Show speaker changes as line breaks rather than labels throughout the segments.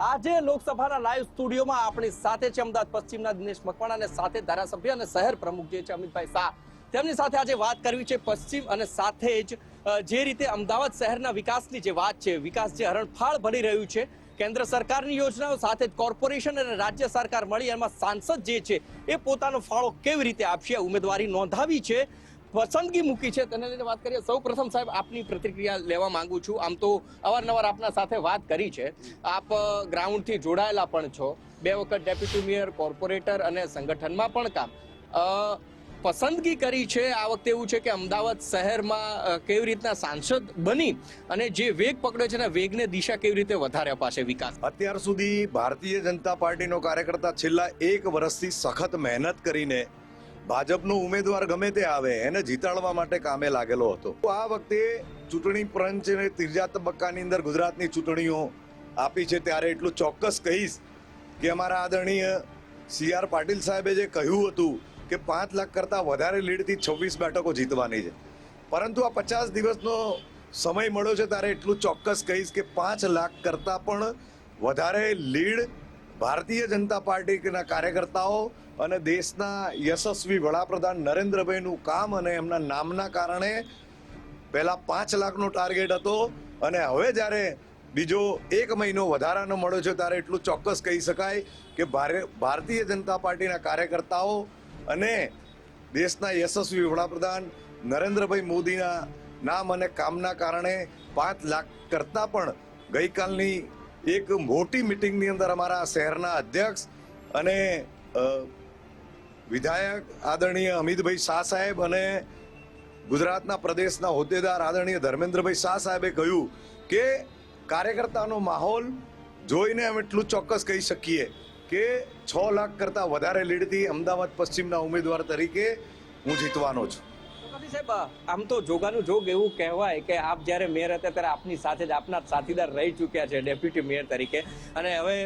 આજે લોકસભાના લાઈવ સ્ટુડિયોમાં આપણી સાથે છે અમદાવાદ પશ્ચિમના દિનેશ મકવાણા અને સાથે ધારાસભ્ય અને શહેર પ્રમુખ જે છે અમિતભાઈ શાહ. તેમની સાથે આજે વાત કરવી છે પશ્ચિમ અને સાથે જ જે રીતે અમદાવાદ શહેરના વિકાસની જે વાત છે, વિકાસ જે હરણફાળ ભરી રહ્યું છે, કેન્દ્ર સરકારની યોજનાઓ સાથે જ કોર્પોરેશન અને રાજ્ય સરકાર મળી, એમાં સાંસદ જે છે એ પોતાનો ફાળો કેવી રીતે આપશે ઉમેદવારી નોંધાવી છે. પસંદગી મૂકી છે. તેને લઈને વાત કરીએ સૌ પ્રથમ સાહેબ, આપની પ્રતિક્રિયા લેવા માંગુ છું. આમ તો અવારનવાર આપના સાથે વાત કરી છે. આપ ગ્રાઉન્ડથી જોડાયેલા પણ છો. બે વખત ડેપ્યુટી મેયર, કોર્પોરેટર અને સંગઠનમાં પણ કામ. પસંદગી કરી છે આ વખતે એવું છે કે અમદાવાદ શહેરમાં કેવી રીતના સાંસદ બની અને જે વેગ પકડે છે ને વેગને દિશા કેવી રીતે વધારે અપાશે વિકાસ?
અત્યાર સુધી ભારતીય જનતા પાર્ટીનો કાર્યકર્તા છેલ્લા એક વર્ષથી સખત મહેનત કરીને ભાજપનો ઉમેદવાર ગમે તે આવે, એને જીતાડવા માટે કામે લાગેલો હતો. આ વખતે ચૂંટણી પંચને ત્રીજા તબક્કાની અંદર ગુજરાતની ચૂંટણીઓ આપી છે. ત્યારે એટલું ચોક્કસ કહીશ કે અમારા આદરણીય સી આર પાટીલ સાહેબે જે કહ્યું હતું કે પાંચ લાખ કરતાં વધારે લીડથી છવ્વીસ બેઠકો જીતવાની છે. પરંતુ આ પચાસ દિવસનો સમય મળ્યો છે ત્યારે એટલું ચોક્કસ કહીશ કે પાંચ લાખ કરતાં પણ વધારે લીડ ભારતીય જનતા પાર્ટીના કાર્યકર્તાઓ અને દેશના યશસ્વી વડાપ્રધાન નરેન્દ્રભાઈનું કામ અને એમના નામના કારણે પહેલા પાંચ લાખનો ટાર્ગેટ હતો અને હવે જ્યારે બીજો એક મહિનો વધારાનો મળ્યો છે ત્યારે એટલું ચોક્કસ કહી શકાય કે ભારે ભારતીય જનતા પાર્ટીના કાર્યકર્તાઓ અને દેશના યશસ્વી વડાપ્રધાન નરેન્દ્રભાઈ મોદીના નામ અને કામના કારણે પાંચ લાખ કરતાં પણ ગઈકાલની એક મોટી મિટિંગની અંદર અમારા શહેરના અધ્યક્ષ અને વિધાયક આદરણીય અમિતભાઈ શાહ સાહેબ અને ગુજરાતના પ્રદેશના હોદ્દેદાર આદરણીય ધર્મેન્દ્રભાઈ શાહ સાહેબે કહ્યું કે કાર્યકર્તાનો માહોલ જોઈને અમે એટલું ચોક્કસ કહી શકીએ કે છ લાખ કરતાં વધારે લીડથી અમદાવાદ પશ્ચિમના ઉમેદવાર તરીકે હું જીતવાનો છું.
કપિલ સાહેબ આમ તો જોગાનું જોગ એવું કહેવાય કે આપ જ્યારે મેયર હતા ત્યારે આપની સાથે જ આપના સાથીદાર રહી ચૂક્યા છે, ડેપ્યુટી મેયર તરીકે. અને હવે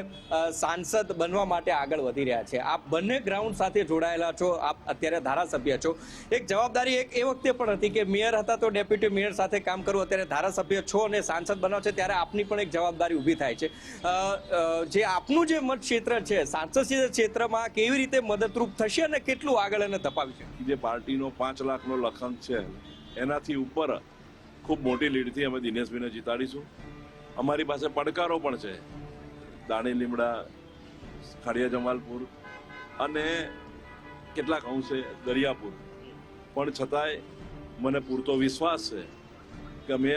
સાંસદ બનવા માટે આગળ વધી રહ્યા છે. આપ બંને ગ્રાઉન્ડ સાથે જોડાયેલા છો, આપ અત્યારે ધારાસભ્ય છો. એક જવાબદારી એક એ વખતે પણ હતી કે મેયર હતા તો ડેપ્યુટી મેયર સાથે કામ કરવું, અત્યારે ધારાસભ્ય છો અને સાંસદ બનાવ છે ત્યારે આપની પણ એક જવાબદારી ઊભી થાય છે. જે આપનું જે મત ક્ષેત્ર છે સાંસદ ક્ષેત્રમાં કેવી રીતે મદદરૂપ થશે અને કેટલું આગળ એને ધપાવી છે
જે પાર્ટીનો પાંચ લાખનો લખન છે એનાથી ઉપર ખૂબ મોટી લીડથી અમે દિનેશભાઈને જીતાડીશું. અમારી પાસે પડકારો પણ છે. દાણી લીમડા, ખાડિયા જમાલપુર અને કેટલાક અંશે દરિયાપુર. પણ છતાંય મને પૂરતો વિશ્વાસ છે કે અમે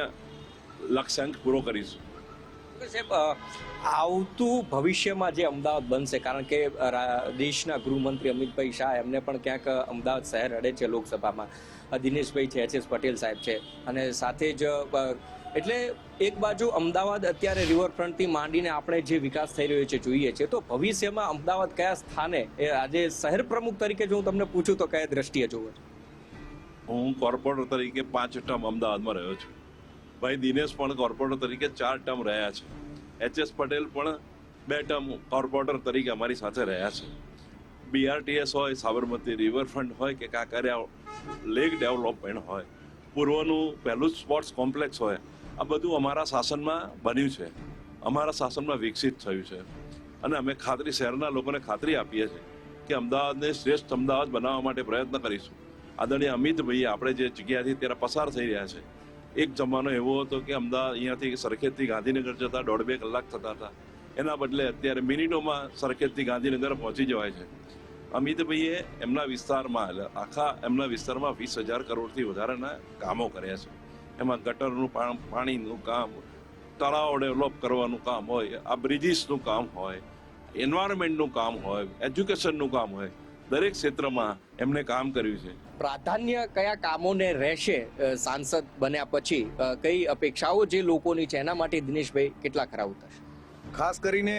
લક્ષ્યાંક પૂરો કરીશું.
સાહેબ આવતું ભવિષ્યમાં જે અમદાવાદ બનશે, કારણ કે દેશના ગૃહમંત્રી અમિતભાઈ શાહ એમને પણ ક્યાંક અમદાવાદ શહેર અડે છે લોકસભામાં. દિનેશભાઈ છે એચ એસ પટેલ સાહેબ છે. અને સાથે જ એટલે એક બાજુ અમદાવાદ અત્યારે રિવરફ્રન્ટથી માંડીને આપણે જે વિકાસ થઈ રહ્યો છે, જોઈએ છે, તો ભવિષ્યમાં અમદાવાદ કયા સ્થાને, એ આજે શહેર પ્રમુખ તરીકે જો હું તમને પૂછું તો કયા દ્રષ્ટિએ જોવો
હું કોર્પોરેટર તરીકે પાંચ ટર્મ અમદાવાદમાં રહ્યો છું. ભાઈ દિનેશ પણ કોર્પોરેટર તરીકે ચાર ટર્મ રહ્યા છે. એચ એસ પટેલ પણ બે ટર્મ કોર્પોરેટર તરીકે અમારી સાથે રહ્યા છે. બીઆરટીએસ હોય, સાબરમતી રિવરફ્રન્ટ હોય કે કાંકરિયા લેક ડેવલપમેન્ટ હોય, પૂર્વનું પહેલું સ્પોર્ટ્સ કોમ્પ્લેક્સ હોય, આ બધું અમારા શાસનમાં બન્યું છે. અમારા શાસનમાં વિકસિત થયું છે. અને અમે ખાતરી, શહેરના લોકોને ખાતરી આપીએ છીએ કે અમદાવાદને શ્રેષ્ઠ અમદાવાદ બનાવવા માટે પ્રયત્ન કરીશું. આદરણીય અમિતભાઈ આપણે જે જગ્યાથી ત્યારે પસાર થઈ રહ્યા છે, એક જમાનો એવો હતો કે અમદાવાદ અહીંયાથી સરખેજથી ગાંધીનગર જતા દોઢ બે કલાક થતા હતા. એના બદલે અત્યારે મિનિટોમાં સરખેજથી ગાંધીનગર પહોંચી જવાય છે. અમિતભાઈએ એમના વિસ્તારમાં આખા એમના વિસ્તારમાં વીસ હજાર કરોડથી વધારેના કામો કર્યા છે. એમાં ગટરનું પાણીનું કામ તળાવ ડેવલપ કરવાનું કામ હોય, આ બ્રિજીસનું કામ હોય, એન્વાયરમેન્ટનું કામ હોય, એજ્યુકેશનનું કામ હોય, દરેક ક્ષેત્રમાં એમણે કામ કર્યું છે.
પ્રાધાન્ય કયા કામોને રહેશે સાંસદ બન્યા પછી કઈ અપેક્ષાઓ જે લોકોની છે, એના માટે દિનેશભાઈ કેટલા ખરા ઉતરશે?
ખાસ કરીને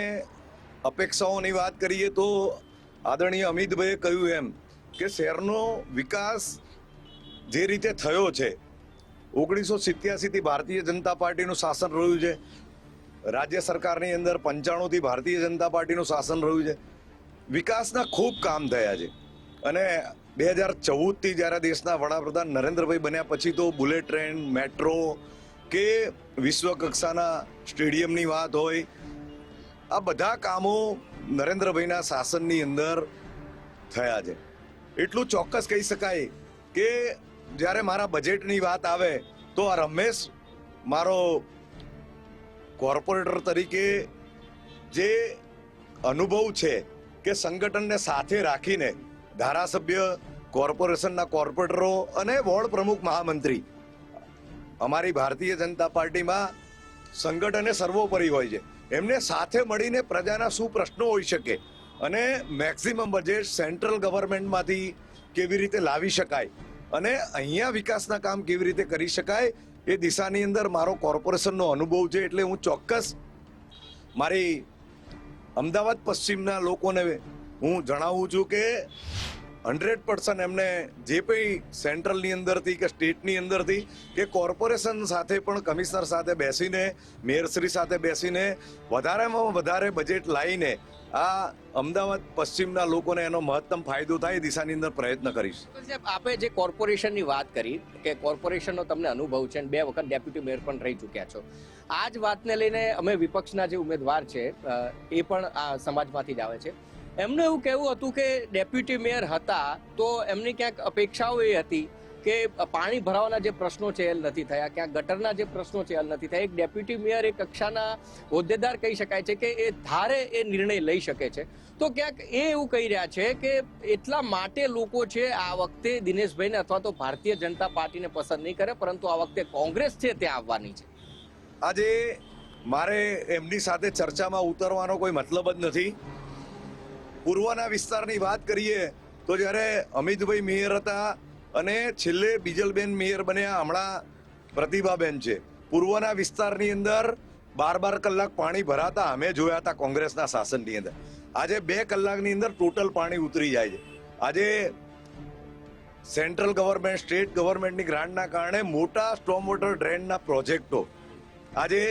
અપેક્ષાઓની વાત કરીએ તો આદરણીય અમિતભાઈએ કહ્યું એમ કે શહેરનો વિકાસ જે રીતે થયો છે, ઓગણીસો સિત્યાસીથી ભારતીય જનતા પાર્ટીનું શાસન રહ્યું છે, રાજ્ય સરકારની અંદર પંચાણુંથી ભારતીય જનતા પાર્ટીનું શાસન રહ્યું છે, વિકાસના ખૂબ કામ થયા છે. અને બે હજાર ચૌદથી જ્યારે દેશના વડાપ્રધાન નરેન્દ્રભાઈ બન્યા પછી તો બુલેટ ટ્રેન, મેટ્રો કે વિશ્વ કક્ષાના સ્ટેડિયમની વાત હોય આ બધા કામો નરેન્દ્રભાઈના શાસનની અંદર થયા છે. એટલું ચોક્કસ કહી શકાય કે જ્યારે મારા બજેટની વાત આવે તો આ રમેશ મારો કોર્પોરેટર તરીકે જે અનુભવ છે કે સંગઠનને સાથે રાખીને ધારાસભ્ય, કોર્પોરેશનના કોર્પોરેટરો અને વોર્ડ પ્રમુખ મહામંત્રી અમારી ભારતીય જનતા પાર્ટીમાં સંગઠને સર્વોપરી હોય છે. એમને સાથે મળીને પ્રજાના શું પ્રશ્નો હોઈ શકે. અને મેક્સિમમ બજેટ સેન્ટ્રલ ગવર્મેન્ટમાંથી કેવી રીતે લાવી શકાય અને અહીંયા વિકાસના કામ કેવી રીતે કરી શકાય એ દિશાની અંદર મારો કોર્પોરેશનનો અનુભવ છે એટલે હું ચોક્કસ મારી અમદાવાદ પશ્ચિમના લોકોને હું જણાવું છું કે હંડ્રેડ પર્સન્ટ એમને જે કંઈ સેન્ટ્રલની અંદરથી કે સ્ટેટની અંદરથી કે કોર્પોરેશન સાથે પણ કમિશનર સાથે બેસીને, મેયરશ્રી સાથે બેસીને, વધારેમાં વધારે બજેટ લાવીને આ અમદાવાદ પશ્ચિમના લોકોને એનો મહત્તમ ફાયદો થાય દિશાની અંદર પ્રયત્ન કરીશ.
સાહેબ, આપે જે કોર્પોરેશનની વાત કરી કે કોર્પોરેશનનો તમને અનુભવ છે બે વખત ડેપ્યુટી મેયર પણ રહી ચૂક્યા છો. આ જ વાતને લઈને અમે વિપક્ષના જે ઉમેદવાર છે એ પણ આ સમાજમાંથી જ આવે છે. એમનું એવું કહેવું હતું કે ડેપ્યુટી મેયર હતા તો એમની ક્યાંક અપેક્ષાઓ એ હતી કે પાણી ભરાવાના જે પ્રશ્નો છે હલ નથી થયા, ક્યાંક ગટરના જે પ્રશ્નો છે હલ નથી થયા. એક ડેપ્યુટી મેયર એ કક્ષાના હોદ્દેદાર કહી શકાય છે કે એ ધારે એ નિર્ણય લઈ શકે છે. તો ક્યાંક એ એવું કહી રહ્યા છે કે એટલા માટે લોકો છે આ વખતે દિનેશભાઈને અથવા તો ભારતીય જનતા પાર્ટીને પસંદ નહીં કરે, પરંતુ આ વખતે કોંગ્રેસ છે ત્યાં આવવાની છે.
આજે મારે એમની સાથે ચર્ચામાં ઉતરવાનો કોઈ મતલબ જ નથી. પૂર્વના વિસ્તારની વાત કરીએ તો જ્યારે અમિતભાઈ મેયર હતા અને છેલ્લે બીજલબેન મેયર બન્યા હમણાં પ્રતિભાબેન છે. પૂર્વના વિસ્તારની અંદર બાર બાર કલાક પાણી ભરાતા અમે જોયા હતા કોંગ્રેસના શાસનની અંદર. આજે બે કલાકની અંદર ટોટલ પાણી ઉતરી જાય છે. આજે સેન્ટ્રલ ગવર્મેન્ટ, સ્ટેટ ગવર્મેન્ટની ગ્રાન્ટના કારણે મોટા સ્ટોમ વોટર ડ્રેનના પ્રોજેક્ટો આજે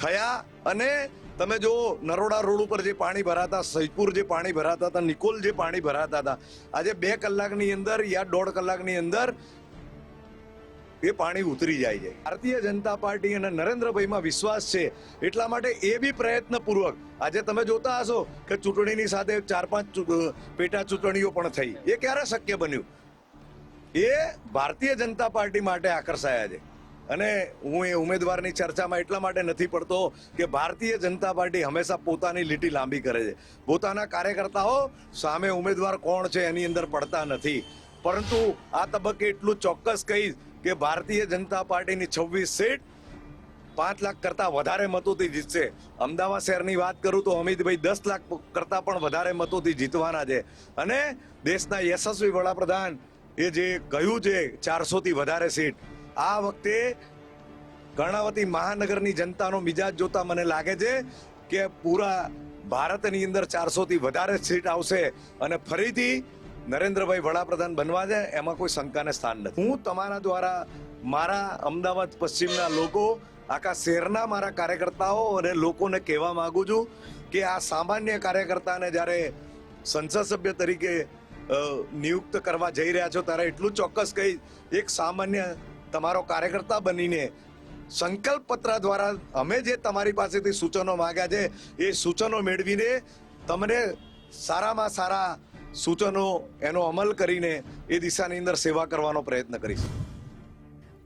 થયા અને તમે જો નરોડા રોડ ઉપર જે પાણી ભરાતા, સૈદપુર જે પાણી ભરાતા હતા, નિકોલ જે પાણી ભરાતા હતા, આજે બે કલાકની અંદર યા દોઢ કલાકની અંદર એ પાણી ઉતરી જાય છે. ભારતીય જનતા પાર્ટી અને નરેન્દ્રભાઈમાં વિશ્વાસ છે, એટલા માટે એ બી પ્રયત્નપૂર્વક, આજે તમે જોતા હશો કે ચૂંટણીની સાથે ચાર પાંચ પેટા ચૂંટણીઓ પણ થઈ. એ ક્યારે શક્ય બન્યું? એ ભારતીય જનતા પાર્ટી માટે આકર્ષાયા છે. અને હું એ ઉમેદવારની ચર્ચામાં એટલા માટે નથી પડતો કે ભારતીય જનતા પાર્ટી હંમેશા પોતાની લીટી લાંબી કરે છે. પોતાના કાર્યકર્તાઓ સામે ઉમેદવાર કોણ છે એની અંદર પડતા નથી. પરંતુ આ તબક્કે એટલું ચોક્કસ કહીશ કે ભારતીય જનતા પાર્ટીની છવ્વીસ સીટ પાંચ લાખ કરતાં વધારે મતોથી જીતશે. અમદાવાદ શહેરની વાત કરું તો અમિતભાઈ દસ લાખ કરતાં પણ વધારે મતોથી જીતવાના છે. અને દેશના યશસ્વી વડાપ્રધાન એ જે કહ્યું છે ચારસોથી વધારે સીટ આ વખતે કર્ણાવતી મહાનગરની જનતાનો મિજાજ જોતા મને લાગે છે કે પૂરા ભારતની અંદર ચારસો થી વધારે સીટ આવશે અને ફરીથી નરેન્દ્રભાઈ વડાપ્રધાન બનવા છે એમાં કોઈ શંકાને સ્થાન નથી. હું તમારા દ્વારા મારા અમદાવાદ પશ્ચિમના લોકો, આખા શહેરના મારા કાર્યકર્તાઓ અને લોકોને કહેવા માગું છું કે આ સામાન્ય કાર્યકર્તાને જ્યારે સંસદ સભ્ય તરીકે નિયુક્ત કરવા જઈ રહ્યા છો, ત્યારે એટલું ચોક્કસ કહી એક સામાન્ય તમારો કાર્યકર્તા બનીને સંકલ્પ પત્ર દ્વારા અમે જે તમારી પાસેથી સૂચનો માંગ્યા છે, એ સૂચનો મેળવીને તમને સારામાં સારા સૂચનો એનો અમલ કરીને એ દિશાની અંદર સેવા કરવાનો પ્રયત્ન કરીશ.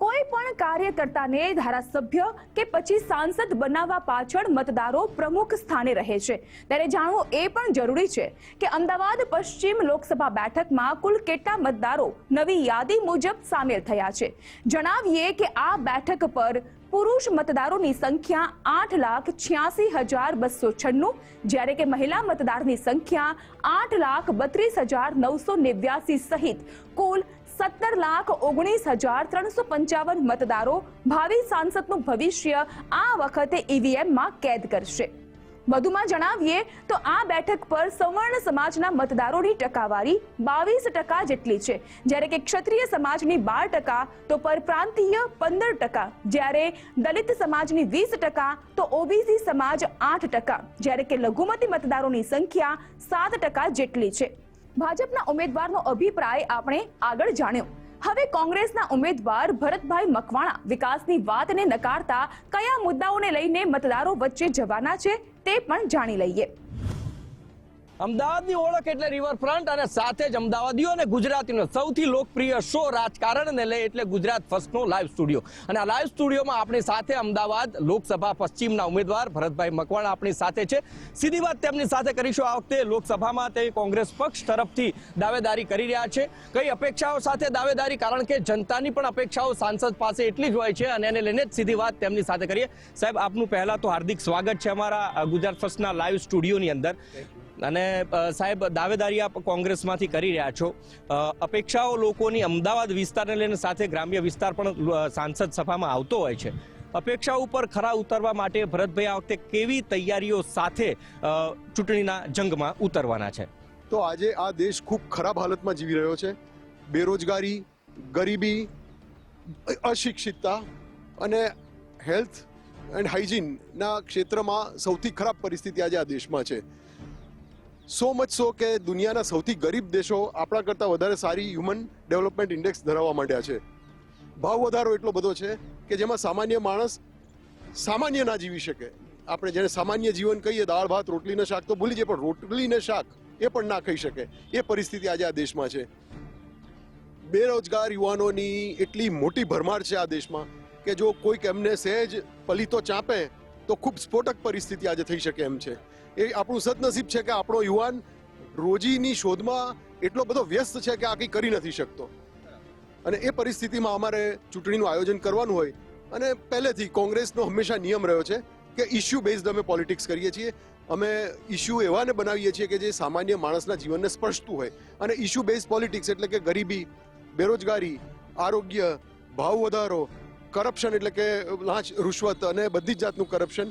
કોઈ પણ કાર્યકર્તાને ધારાસભ્ય કે પછી સાંસદ બનાવવા પાછળ મતદારો પ્રમુખ સ્થાને રહે છે. ત્યારે જાણવું એ પણ જરૂરી છે કે અમદાવાદ પશ્ચિમ લોકસભા બેઠકમાં કુલ કેટલા મતદારો નવી યાદી મુજબ સામેલ થયા છે. જણાવીએ કે આ બેઠક પર પુરુષ મતદારોની સંખ્યા આઠ લાખ છ્યાસી હજાર બસો છન્નું, જ્યારે કે મહિલા મતદારની સંખ્યા આઠ લાખ બત્રીસ હજાર નવસો નેવ્યાસી સહિત કુલ સત્તર લાખ ઓગણીસ હજાર ત્રણસો પંચાવન મતદારો ભાવિ સાંસદનું ભવિષ્ય આ વખતે ઈવીએમમાં કેદ કરશે. વધુમાં જણાવીએ તો આ બેઠક પર સવર્ણ સમાજના મતદારોની ટકાવારી બાવીસ ટકા જેટલી છે. જ્યારે કે ક્ષત્રિય સમાજની બાર ટકા, તો પરપ્રાંતીય પંદર ટકા. જ્યારે દલિત સમાજની વીસ ટકા, તો ઓબીસી સમાજ આઠ ટકા. જ્યારે કે લઘુમતી મતદારોની સંખ્યા સાત ટકા જેટલી છે. ભાજપના ઉમેદવારનો અભિપ્રાય આપણે આગળ જાણ્યો. હવે કોંગ્રેસના ઉમેદવાર ભરતભાઈ મકવાણા વિકાસની વાતને નકારતા કયા મુદ્દાઓને લઈને મતદારો વચ્ચે જવાના છે તે પણ જાણી લઈએ.
અમદાવાદની ઓળખ એટલે રિવરફ્રન્ટ અને સાથે જ અમદાવાદીઓ અને ગુજરાતીનો સૌથી લોકપ્રિય શો રાજકારણને લઈ એટલે ગુજરાત ફર્સ્ટનો લાઈવ સ્ટુડિયો અને આ લાઈવ સ્ટુડિયોમાં આપણી સાથે અમદાવાદ લોકસભા પશ્ચિમના ઉમેદવાર ભરતભાઈ મકવાણા આપણી સાથે છે. સીધી વાત તેમની સાથે કરીશું. આ વખતે લોકસભામાં તે કોંગ્રેસ પક્ષ તરફથી દાવેદારી કરી રહ્યા છે. કઈ અપેક્ષાઓ સાથે દાવેદારી? કારણ કે જનતાની પણ અપેક્ષાઓ સાંસદ પાસે એટલી જ હોય છે અને એને લઈને જ સીધી વાત તેમની સાથે કરીએ. સાહેબ, આપનું પહેલાં તો હાર્દિક સ્વાગત છે અમારા ગુજરાત ફર્સ્ટના લાઈવ સ્ટુડિયોની અંદર. અને સાહેબ, દાવેદારી આપ કોંગ્રેસમાંથી કરી રહ્યા છો. અપેક્ષાઓ લોકોની અમદાવાદ વિસ્તારને લઈને સાથે ગ્રામ્ય વિસ્તાર પણ સાંસદ સભામાં આવતો હોય છે. અપેક્ષાઓ ઉપર ખરા ઉતરવા માટે ભરતભાઈ આ વખતે કેવી તૈયારીઓ સાથે ચૂંટણીના જંગમાં ઉતરવાના છે?
તો આજે આ દેશ ખૂબ ખરાબ હાલતમાં જીવી રહ્યો છે. બેરોજગારી, ગરીબી અશિક્ષિતતા અને હેલ્થ એન્ડ હાઇજીનના ક્ષેત્રમાં સૌથી ખરાબ પરિસ્થિતિ આજે આ દેશમાં છે. સો મચ સો કે દુનિયાના સૌથી ગરીબ દેશો આપણા કરતાં વધારે સારી હ્યુમન ડેવલપમેન્ટ ઇન્ડેક્સ ધરાવવા માંડ્યા છે. ભાવ વધારો એટલો બધો છે કે જેમાં સામાન્ય માણસ સામાન્ય ના જીવી શકે. આપણે જેને સામાન્ય જીવન કહીએ, દાળ, ભાત રોટલીને શાક તો ભૂલી જઈએ, પણ રોટલીને શાક એ પણ ના ખાઈ શકે. એ પરિસ્થિતિ આજે આ દેશમાં છે. બેરોજગાર યુવાનોની એટલી મોટી ભરમાર છે આ દેશમાં કે જો કોઈક એમને સહેજ પલીતો ચાંપે તો ખૂબ સ્ફોટક પરિસ્થિતિ આજે થઈ શકે એમ છે. એ આપણું સદનસીબ છે કે આપણો યુવાન રોજીની શોધમાં એટલો બધો વ્યસ્ત છે કે આ કંઈ કરી નથી શકતો. અને એ પરિસ્થિતિમાં અમારે ચૂંટણીનું આયોજન કરવાનું હોય અને પહેલેથી કોંગ્રેસનો હંમેશા નિયમ રહ્યો છે કે ઇશ્યુ બેઝડ અમે પોલિટિક્સ કરીએ છીએ. અમે ઇશ્યુ એવાને બનાવીએ છીએ કે જે સામાન્ય માણસના જીવનને સ્પર્શતું હોય. અને ઇશ્યુ બેઝ પોલિટિક્સ એટલે કે ગરીબી, બેરોજગારી, આરોગ્ય, ભાવ વધારો કરપ્શન એટલે કે લાંચ રૂશ્વત અને બધી જ જાતનું કરપ્શન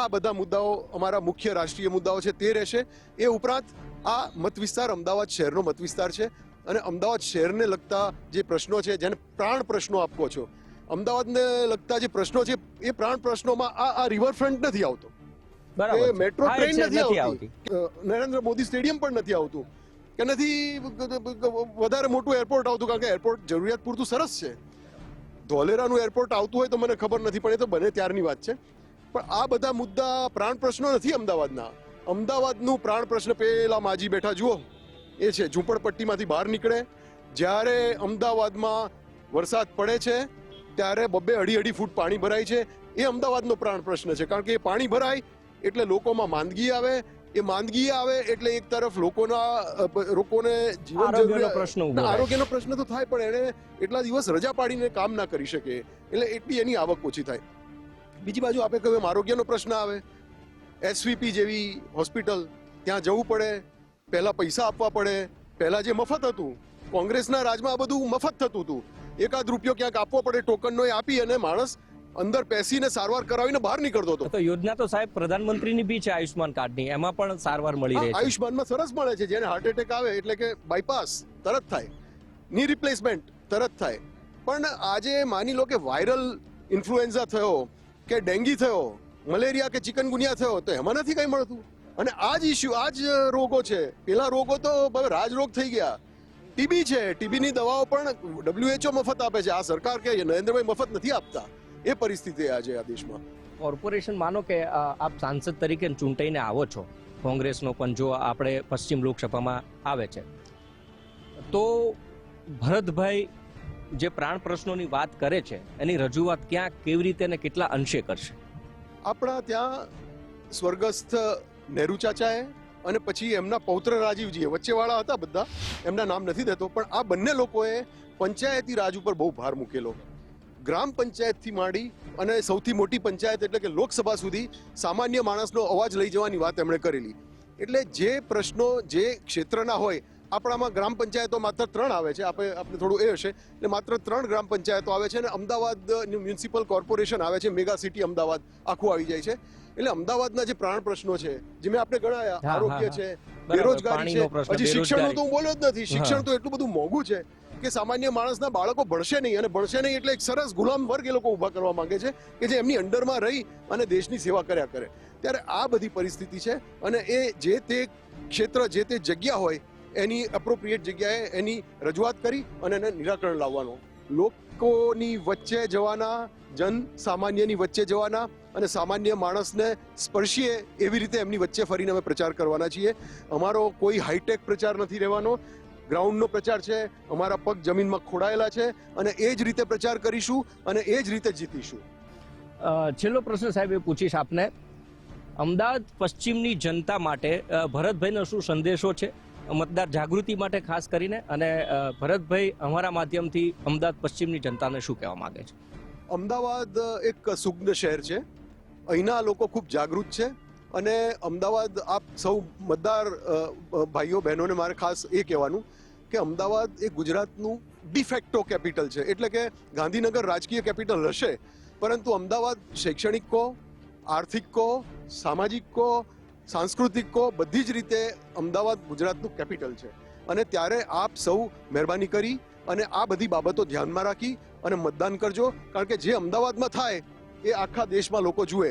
આ બધા મુદ્દાઓ અમારા મુખ્ય રાષ્ટ્રીય મુદ્દાઓ છે તે રહેશે. એ ઉપરાંત આ મત વિસ્તાર અમદાવાદ શહેરનો મત વિસ્તાર છે અને અમદાવાદ શહેરને લગતા જે પ્રશ્નો છે જેને પ્રાણ પ્રશ્નો આપો છો અમદાવાદને લગતા જે પ્રશ્નો છે એ પ્રાણ પ્રશ્નોમાં આ આ રિવરફ્રન્ટ નથી આવતો.
બરાબર
મેટ્રો ટ્રેન નથી આવતી. નરેન્દ્ર મોદી સ્ટેડિયમ પણ નથી આવતું. કે નથી વધારે મોટું એરપોર્ટ આવતું કારણ કે એરપોર્ટ જરૂરિયાત પૂરતું સરસ છે. ધોલેરાનું એરપોર્ટ આવતું હોય તો મને ખબર નથી, પણ એ તો બને ત્યારની વાત છે. પણ આ બધા મુદ્દા, પ્રાણ પ્રશ્નો નથી અમદાવાદના. અમદાવાદનું પ્રાણ પ્રશ્ન પેલા માજી બેઠા, જુઓ. એ છે, ઝૂંપડપટ્ટીમાંથી બહાર નીકળે. જ્યારે અમદાવાદમાં વરસાદ પડે છે, ત્યારે બબ્બે અઢી અઢી ફૂટ પાણી ભરાય છે. એ અમદાવાદનો પ્રાણ પ્રશ્ન છે, કારણ કે એ પાણી ભરાય એટલે લોકોમાં માંદગી આવે એ માંદગી આવે એટલે એક તરફ લોકોના લોકોને જીવન
પ્રશ્ન.
આરોગ્યનો પ્રશ્ન તો થાય પણ એને એટલા દિવસ રજા પાડીને કામ ના કરી શકે એટલે એટલી એની આવક ઓછી થાય. બીજી બાજુ આપણે કહ્યું એમ આરોગ્યનો પ્રશ્ન આવે. એસવીપી જેવી હોસ્પિટલ ત્યાં જવું પડે પહેલા પૈસા આપવા પડે. પહેલા જે મફત હતું કોંગ્રેસના રાજમાં આ બધું મફત થતું હતું. એકાદ રૂપિયો ક્યાંક આપવો પડે ટોકનનો એ આપી અને માણસ અંદર બેસીને સારવાર કરાવીને બહાર નીકળતો હતો.
તો યોજના તો સાહેબ પ્રધાનમંત્રીની બી છે આયુષ્માન કાર્ડની. એમાં પણ સારવાર મળી રહે છે.
આયુષ્માનમાં સરસ મળે છે. જેને હાર્ટ એટેક આવે એટલે કે બાયપાસ તરત થાય. ની રિપ્લેસમેન્ટ તરત થાય. પણ આજે માની લો કે વાયરલ ઇન્ફ્લુએન્ઝા થયો કે ડેન્ગ્યુ થયો મલેરિયા કે ચિકનગુનિયા થયો તો એમાં નથી કંઈ મળતું. અને આ જ ઇસ્યુ આ જ રોગો છે. પેલા રોગો તો રાજરોગ થઈ ગયા. ટીબી છે. ટીબીની દવાઓ પણ ડબ્લ્યુએચઓ મફત આપે છે. આ સરકાર કે નરેન્દ્રભાઈ મફત નથી આપતા. એ પરિસ્થિતિ આજે આ દેશમાં.
કોર્પોરેશન માનો કે આપ સાંસદ તરીકે ચૂંટાઈને આવો છો. કોંગ્રેસનો પણ જો આપણે પશ્ચિમ લોકસભામાં આવે છે. તો ભરતભાઈ જે પ્રાણ પ્રશ્નોની વાત કરે છે એની રજૂઆત ક્યાં કેવી રીતે અને કેટલા અંશે કરશે?
આપણા ત્યાં સ્વર્ગસ્થ નહેરુ ચાચાએ અને પછી એમના પૌત્ર રાજીવજીએ વચ્ચેવાળા હતા બધા એમના નામ નથી દેતો પણ આ બંને લોકોએ પંચાયતી રાજ ઉપર બહુ ભાર મૂકેલો. ગ્રામ પંચાયતથી માંડી અને સૌથી મોટી પંચાયત એટલે કે લોકસભા સુધી સામાન્ય માણસનો અવાજ લઈ જવાની વાત એમણે કરેલી. એટલે જે પ્રશ્નો જે ક્ષેત્રના હોય આપણામાં ગ્રામ પંચાયતો માત્ર ત્રણ આવે છે આપણે આપણે થોડું એ હશે એટલે માત્ર ત્રણ ગ્રામ પંચાયતો આવે છે અને અમદાવાદ મ્યુનિસિપલ કોર્પોરેશન આવે છે મેગા સિટી અમદાવાદ આખું આવી જાય છે. એટલે અમદાવાદના જે પ્રાણ પ્રશ્નો છે જે મેં આપણે ગણાયા આરોગ્ય છે બેરોજગારી છે હજી શિક્ષણનું તો હું બોલ્યો જ નથી શિક્ષણ તો એટલું બધું મોંઘું છે. કે સામાન્ય માણસના બાળકો ભણશે નહીં અને ભણશે નહીં એટલે એક સરસ ગુલામ વર્ગ એ લોકો ઊભા કરવા માંગે છે કે જે એમની અંડરમાં રહી અને દેશની સેવા કર્યા કરે. ત્યારે આ બધી પરિસ્થિતિ છે અને એ જે તે ક્ષેત્ર, જે તે જગ્યા હોય, એની એપ્રોપ્રિએટ જગ્યાએ એની રજૂઆત કરી અને એને નિરાકરણ લાવવાનો. લોકોની વચ્ચે જવાના, જન સામાન્યની વચ્ચે જવાના અને સામાન્ય માણસને સ્પર્શીએ એવી રીતે એમની વચ્ચે ફરીને અમે પ્રચાર કરવાના છીએ. અમારો કોઈ હાઈટેક પ્રચાર નથી રહેવાનો. ગ્રાઉન્ડનો પ્રચાર છે અમારા પગ જમીનમાં ખોડાયેલા છે અને એ જ રીતે પ્રચાર કરીશું અને એ જ રીતે જીતીશું.
છેલ્લો પ્રશ્ન સાહેબ એ પૂછીશ આપને. અમદાવાદ પશ્ચિમની જનતા માટે ભરતભાઈનો શું સંદેશો છે? મતદાર જાગૃતિ માટે ખાસ કરીને અને ભરતભાઈ અમારા માધ્યમથી અમદાવાદ પશ્ચિમની જનતાને શું કહેવા માંગે છે?
અમદાવાદ એક સુગ્ન શહેર છે. અહીંના લોકો ખૂબ જાગૃત છે. અને અમદાવાદ આપ સૌ મતદાર ભાઈઓ, બહેનોને મારે ખાસ એ કહેવાનું કે અમદાવાદ એ ગુજરાતનું ડિફેક્ટો કેપિટલ છે. એટલે કે ગાંધીનગર રાજકીય કેપિટલ હશે, પરંતુ અમદાવાદ શૈક્ષણિક કહો આર્થિક કહો સામાજિક કહો સાંસ્કૃતિક કહો બધી જ રીતે અમદાવાદ ગુજરાતનું કેપિટલ છે. અને ત્યારે આપ સૌ મહેરબાની કરી અને આ બધી બાબતો ધ્યાનમાં રાખી અને મતદાન કરજો. કારણ કે જે અમદાવાદમાં થાય, એ આખા દેશમાં લોકો જુએ.